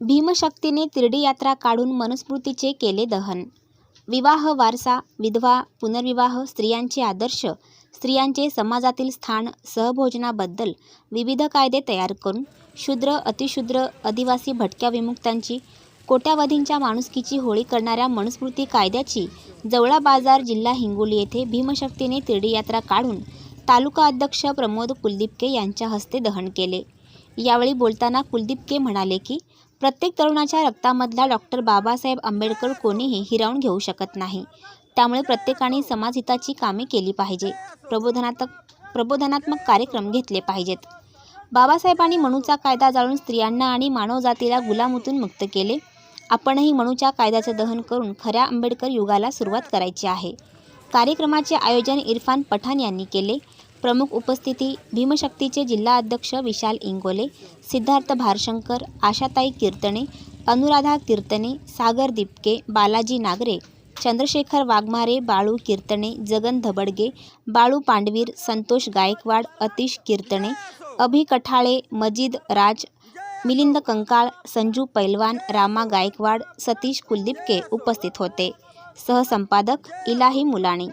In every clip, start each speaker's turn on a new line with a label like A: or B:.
A: भीमशक्तीने तिरडी यात्रा काढून मनुस्मृतीचे केले दहन. विवाह वारसा विधवा पुनर्विवाह स्त्रियांचे आदर्श स्त्रियांचे समाजातील स्थान सहभोजनाबद्दल विविध कायदे तयार करून शूद्र अतिशूद्र आदिवासी भटक्या विमुक्तांची कोट्यावधींच्या माणुसकीची होळी करणाऱ्या मनुस्मृती कायद्याची जवळा बाजार जिल्हा हिंगोली येथे भीमशक्तीने तिरडी यात्रा काढून तालुका अध्यक्ष प्रमोद कुलदीपके यांच्या हस्ते दहन केले. यावेळी बोलताना कुलदीपके म्हणाले की प्रत्येक तरुणाच्या रक्तामधला डॉक्टर बाबासाहेब आंबेडकर कोणीही हिरावून घेऊ शकत नाही. त्यामुळे प्रत्येकाने समाजहिताची कामे केली पाहिजे. प्रबोधनात्मक प्रबोधनात्मक कार्यक्रम घेतले पाहिजेत. बाबासाहेबांनी मणूचा कायदा जाळून स्त्रियांना आणि मानवजातीला गुलामूतून मुक्त केले. आपणही मणूच्या कायद्याचे दहन करून खऱ्या आंबेडकर युगाला सुरुवात करायची आहे. कार्यक्रमाचे आयोजन इरफान पठाण यांनी केले. प्रमुख उपस्थिती भीमशक्तीचे जिल्हा अध्यक्ष विशाल इंगोले सिद्धार्थ भारशंकर आशाताई कीर्तने अनुराधा कीर्तने सागर दिपके बालाजी नागरे चंद्रशेखर वाघमारे बाळू कीर्तने जगन धबडगे बाळू पांडवीर संतोष गायकवाड अतिश कीर्तने अभि कठाळे मजिद राज मिलिंद कंकाळ संजू पैलवान रामा गायकवाड सतीश कुलदीपके उपस्थित होते. सहसंपादक इलाही मुलाणी.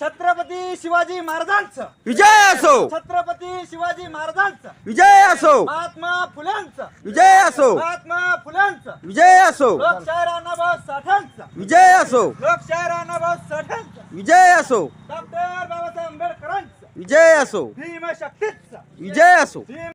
B: छत्रपती शिवाजी महाराजांचं.
C: विजय असो.
B: छत्रपती शिवाजी महाराजांचं.
C: विजय असो.
B: महात्मा फुल्यांचं.
C: विजय असो.
B: महात्मा फुल्यांचं.
C: विजय असो.
B: लोकशाहीर अण्णाभाऊ साठ्यांचं
C: विजय असो.
B: लोकशाहीर अण्णाभाऊ साठ्यांचं
C: विजय असो.
B: डॉक्टर बाबासाहेब आंबेडकरांचं.
C: विजय असो.
B: भीमशक्तीचं.
C: विजय असो.
B: भीम